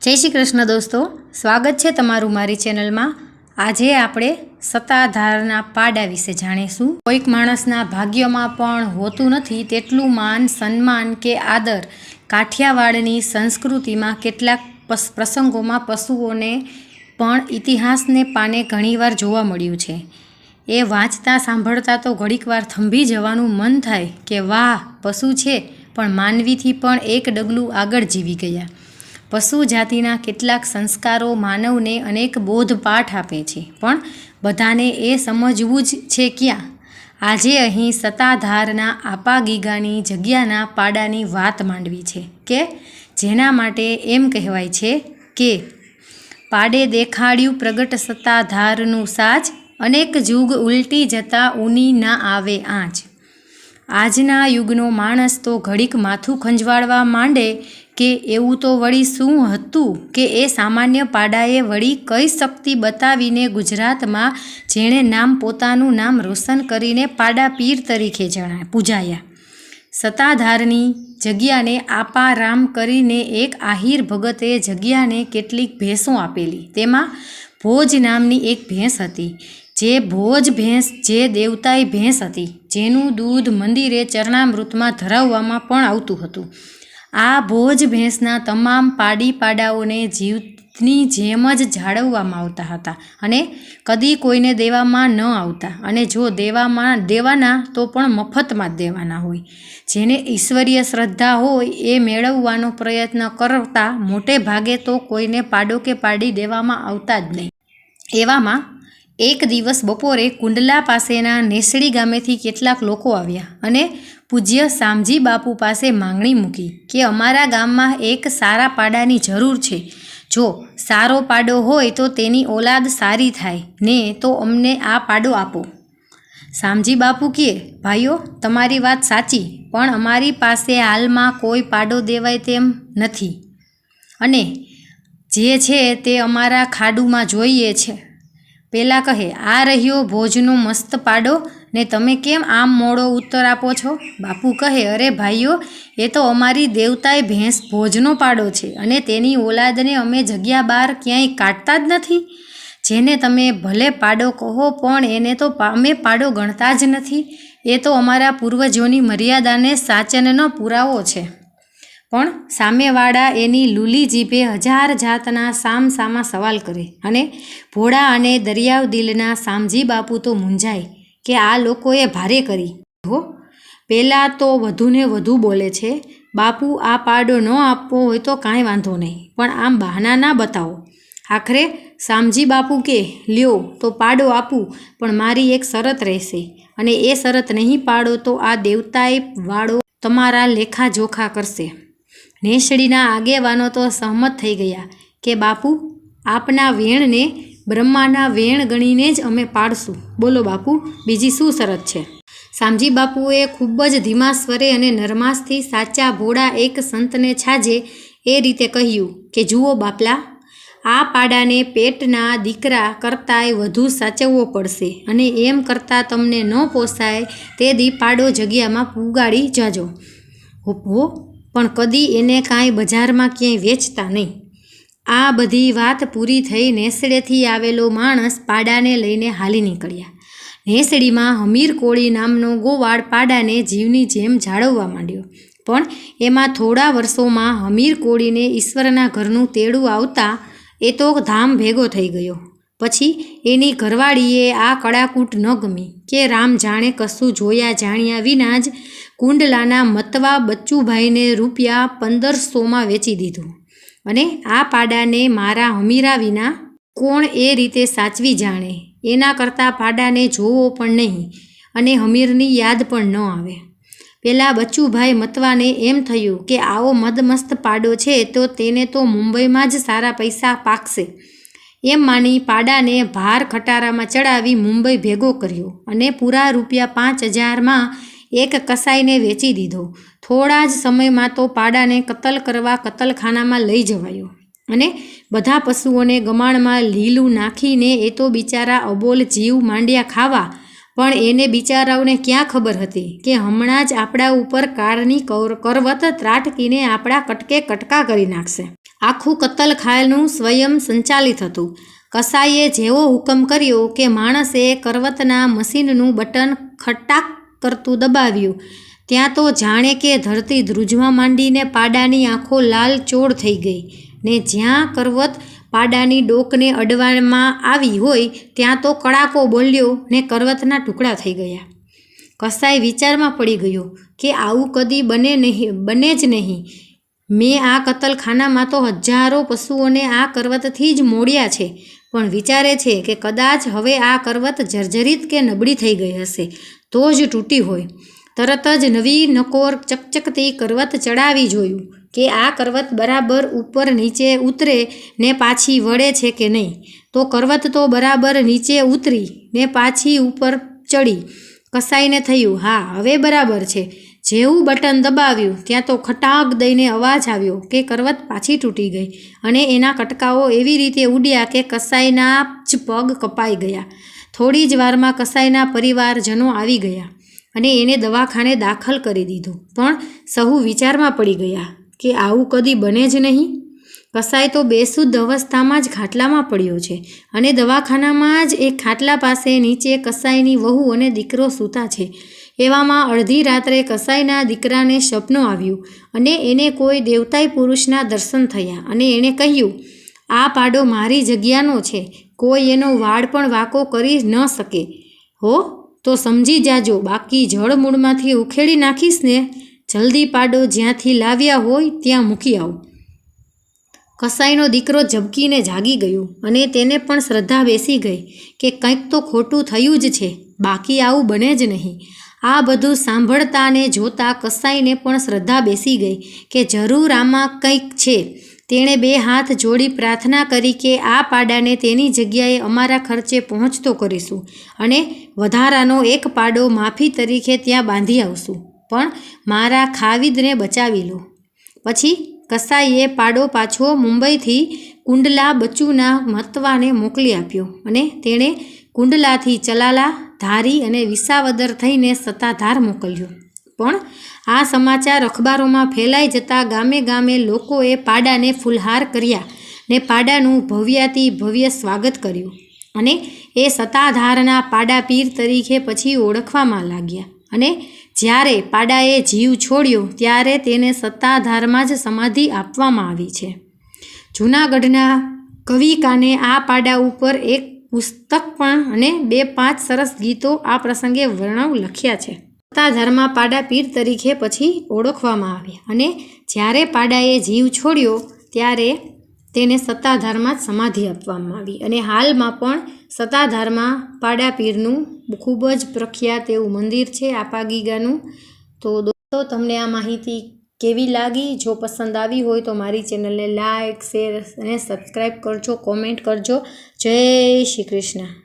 જય શ્રી કૃષ્ણ દોસ્તો, સ્વાગત છે તમારું મારી ચેનલમાં. આજે આપણે સત્તાધારના પાડા વિશે જાણીશું. કોઈક માણસના ભાગ્યમાં પણ હોતું નથી તેટલું માન, સન્માન કે આદર. કાઠિયાવાડની સંસ્કૃતિમાં કેટલાક પ્રસંગોમાં પશુઓને પણ ઇતિહાસને પાને ઘણીવાર જોવા મળ્યું છે. એ વાંચતા, સાંભળતા તો ઘડીકવાર થંભી જવાનું મન થાય કે વાહ, પશુ છે, પણ માનવીથી પણ એક ડગલું આગળ જીવી ગયા. પશુ જાતિના કેટલાક સંસ્કારો માનવને અનેક બોધપાઠ આપે છે. પણ બધાને એ સમજવું જ છે ક્યાં? આજે અહીં સત્તાધારના આપા ગીગાની જગ્યાના પાડાની વાત માંડવી છે કે જેના માટે એમ કહેવાય છે કે પાડે દેખાડ્યું પ્રગટ સત્તાધારનું સાજ, અનેક જુગ ઉલટી જતા ઊની ના આવે આંચ. આજના યુગનો માણસ તો ઘડીક માથું ખંજવાળવા માંડે કે એવું તો વળી શું હતું કે એ સામાન્ય પાડાએ વળી કઈ શક્તિ બતાવીને ગુજરાતમાં જેણે નામ પોતાનું નામ રોશન કરીને પાડા પીર તરીકે જણાય, પૂજાયા. સત્તાધારની જગ્યાને આપારામ કરીને એક આહિર ભગતે જગ્યાને કેટલીક ભેંસો આપેલી. તેમાં ભોજ નામની એક ભેંસ હતી. જે ભોજ ભેંસ, જે દેવતાઈ ભેંસ હતી, જેનું દૂધ મંદિરે ચરણામૃતમાં ધરાવવામાં પણ આવતું હતું. આ ભોજ ભેંસના તમામ પાડી પાડાઓને જીવની જેમ જ જાળવવામાં આવતા હતા અને કદી કોઈને દેવામાં ન આવતા. અને જો દેવામાં, દેવાના તો પણ મફતમાં જ દેવાના હોય. જેને ઈશ્વરીય શ્રદ્ધા હોય એ મેળવવાનો પ્રયત્ન કરતા મોટે ભાગે તો કોઈને પાડો કે પાડી દેવામાં આવતા જ નહીં. એવામાં એક દિવસ બપોરે કુંડલા પાસેના નેસડી ગામેથી કેટલાક લોકો આવ્યા અને પૂજ્ય શામજી બાપુ પાસે માંગણી મૂકી કે અમારા ગામમાં એક સારા પાડાની જરૂર છે. જો સારો પાડો હોય તો તેની ઓલાદ સારી થાય, ને તો અમને આ પાડો આપો. શામજી બાપુ કહે, ભાઈઓ, તમારી વાત સાચી, પણ અમારી પાસે હાલમાં કોઈ પાડો દેવાય તેમ નથી. અને જે છે તે અમારા ખાડુમાં જોઈએ છે. પેલા કહે, આ રહ્યો ભોજનો મસ્ત પાડો, ને તમે કેમ આમ મોડો ઉત્તર આપો છો? બાપુ કહે, અરે ભાઈઓ, એ તો અમારી દેવતાએ ભેંસ ભોજનો પાડો છે, અને તેની ઓલાદને અમે જગ્યા બહાર ક્યાંય કાઢતા જ નથી. જેને તમે ભલે પાડો કહો, પણ એને તો અમે પાડો ગણતા જ નથી. એ તો અમારા પૂર્વજોની મર્યાદાને સાચનનો પુરાવો છે. પણ સામેવાળા એની લૂલી જીભે હજાર જાતના સામ સામા સવાલ કરે અને ભોળા અને દરિયાવ દિલના સામજી બાપુ તો મૂંઝાય કે આ લોકોએ ભારે કરી. હો, પહેલાં તો વધુને વધુ બોલે છે, બાપુ આ પાડો ન આપવો હોય તો કાંઈ વાંધો નહીં, પણ આમ બહાના ના બતાવો. આખરે સામજી બાપુ કે, લ્યો, તો પાડો આપું, પણ મારી એક શરત રહેશે અને એ શરત નહીં પાડો તો આ દેવતાએ વાળો તમારા લેખા જોખા કરશે. નેસડીના આગેવાનો તો સહમત થઈ ગયા કે, બાપુ, આપના વેણને બ્રહ્માના વેણ ગણીને જ અમે પાડશું. બોલો બાપુ, બીજી શું શરત છે? શામજી બાપુએ ખૂબ જ ધીમા સ્વરે અને નરમાસથી સાચા ભોળા એક સંતને છાજે એ રીતે કહ્યું કે, જુઓ બાપલા, આ પાડાને પેટના દીકરા કરતાંય વધુ સાચવવો પડશે અને એમ કરતાં તમને ન પોસાય તે દી પાડો જગ્યામાં પુગાડી જાજો. હો પણ કદી એને કાંઈ બજારમાં ક્યાંય વેચતા નહીં. આ બધી વાત પૂરી થઈ નેસડેથી આવેલો માણસ પાડાને લઈને હાલી નીકળ્યા. નેસડીમાં હમીર કોળી નામનો ગોવાળ પાડાને જીવની જેમ જાળવવા માંડ્યો. પણ એમાં થોડા વર્ષોમાં હમીર કોળીને ઈશ્વરના ઘરનું તેડું આવતા એ તો ધામ ભેગો થઈ ગયો. પછી એની ઘરવાળીએ આ કડાકૂટ ન ગમી કે રામ જાણે કશું જોયા જાણ્યા વિના જ કુંડલાના મતવા બચ્ચુભાઈને રૂપિયા પંદરસોમાં વેચી દીધું. અને આ પાડાને મારા હમીરા વિના કોણ એ રીતે સાચવી જાણે? એના કરતાં પાડાને જોવો પણ નહીં અને હમીરની યાદ પણ ન આવે. પહેલાં બચ્ચુભાઈ મતવાને એમ થયું કે આવો મદમસ્ત પાડો છે તો તેને તો મુંબઈમાં જ સારા પૈસા પાકશે. એમ માની પાડાને ભાર ખટારામાં ચડાવી મુંબઈ ભેગો કર્યો અને પૂરા રૂપિયા પાંચ હજારમાં એક કસાઈને વેચી દીધો. થોડા જ સમયમાં તો પાડાને કતલ કરવા કતલખાનામાં લઈ જવાયો અને બધા પશુઓને ગમાણમાં લીલું નાખીને એ તો બિચારા અબોલ જીવ માંડ્યા ખાવા. પણ એને બિચારાઓને ક્યાં ખબર હતી કે હમણાં જ આપણા ઉપર કાળની કર, કરવત ત્રાટકીને આપણા કટકે કટકા કરી નાખશે? આખું કતલખાનું સ્વયં સંચાલિત હતું. કસાઈએ જેવો હુકમ કર્યો કે માણસે કરવતના મશીનનું બટન ખટાક કરતું દબાવ્યું, ત્યાં તો જાણે કે ધરતી ધ્રુજવા માંડીને પાડાની આંખો લાલ ચોળ થઈ ગઈ ને જ્યાં કરવત પાડાની ડોકને અડવામાં આવી હોય, ત્યાં તો કડાકો બોલ્યો ને કરવતના ટુકડા થઈ ગયા. કસાઈ વિચારમાં પડી ગયો કે આવું કદી બને નહીં, બને જ નહીં. મેં આ કતલખાનામાં તો હજારો પશુઓને આ કરવતથી જ મોડ્યા છે, પણ વિચારે છે કે કદાચ હવે આ કરવત જર્જરિત કે નબળી થઈ ગઈ હશે, તો જ તૂટી હોય. તરત જ નવી નકોર ચકચકતી કરવત ચડાવી જોયું કે આ કરવત બરાબર ઉપર નીચે ઉતરે ને પાછી વળે છે કે નહીં. તો કરવત તો બરાબર નીચે ઉતરી ને પાછી ઉપર ચડી. કસાઈને થયું, હા, હવે બરાબર છે. જેવું બટન દબાવ્યું, ત્યાં તો ખટાક દઈને અવાજ આવ્યો કે કરવત પાછી તૂટી ગઈ અને એના કટકાઓ એવી રીતે ઉડ્યા કે કસાઈના જ પગ કપાઈ ગયા. થોડી જ વારમાં કસાઈના પરિવારજનો આવી ગયા અને એને દવાખાને દાખલ કરી દીધો. પણ સહુ વિચારમાં પડી ગયા કે આવું કદી બને જ નહીં. કસાઈ તો બેશુદ્ધ અવસ્થામાં જ ખાટલામાં પડ્યો છે અને દવાખાનામાં જ એક ખાટલા પાસે નીચે કસાઈની વહુ અને દીકરો સૂતા છે. એવામાં અડધી રાત્રે કસાઈના દીકરાને સપનું આવ્યું અને એને કોઈ દેવતાઈ પુરુષના દર્શન થયા અને એણે કહ્યું, આ પાડો મારી જગ્યાનો છે, કોઈ એનો વાળ પણ વાંકો કરી ન શકે. હો, તો સમજી જાજો, બાકી જળ મૂળમાંથી ઉખેડી નાખીશ ને જલ્દી પાડો જ્યાંથી લાવ્યા હોય ત્યાં મૂકી આવો. કસાઈનો દીકરો ઝબકીને જાગી ગયો અને તેને પણ શ્રદ્ધા બેસી ગઈ કે કંઈક તો ખોટું થયું જ છે, બાકી આવું બને જ નહીં. આ બધું સાંભળતા ને જોતા કસાઈને પણ શ્રદ્ધા બેસી ગઈ કે જરૂર આમાં કંઈક છે. તેણે બે હાથ જોડી પ્રાર્થના કરી કે આ પાડાને તેની જગ્યાએ અમારા ખર્ચે પહોંચતો કરીશું અને વધારાનો એક પાડો માફી તરીકે ત્યાં બાંધી આવશું. પણ મારા ખાવિદને બચાવી લો. પછી કસાઈએ પાડો પાછો મુંબઈથી કુંડલા બચુના મતવાને મોકલી આપ્યો અને તેણે કુંડલાથી ચલાલા, ધારી અને વિસાવદર થઈને સત્તાધાર મોકલ્યો. પણ આ સમાચાર અખબારોમાં ફેલાઈ જતા ગામે ગામે લોકોએ પાડાને ફુલહાર કર્યા ને પાડાનું ભવ્યાતિ ભવ્ય સ્વાગત કર્યું અને એ સત્તાધારના પાડા પીર તરીકે પછી ઓળખવામાં લાગ્યા. અને જ્યારે પાડાએ જીવ છોડ્યો, ત્યારે તેને સત્તાધારમાં જ સમાધિ આપવામાં આવી છે. જૂનાગઢના કવિકાને આ પાડા ઉપર એક પુસ્તક પણ અને બે પાંચ સરસ ગીતો આ પ્રસંગે વર્ણવ લખ્યા છે. સત્તાધારમાં પાડા પીર તરીકે પછી ઓળખવામાં આવ્યા અને જ્યારે પાડાએ જીવ છોડ્યો ત્યારે તેને સત્તાધારમાં જ સમાધિ આપવામાં આવી અને હાલમાં પણ સત્તાધારમાં પાડા પીરનું ખૂબ જ પ્રખ્યાત એવું મંદિર છે, આપાગીગાનું. તો દોસ્તો, તમને આ માહિતી કેવી લાગી? જો પસંદ આવી હોય તો મારી ચેનલને લાઇક શેર અને સબસ્ક્રાઈબ કરજો, કોમેન્ટ કરજો. જય શ્રી કૃષ્ણ.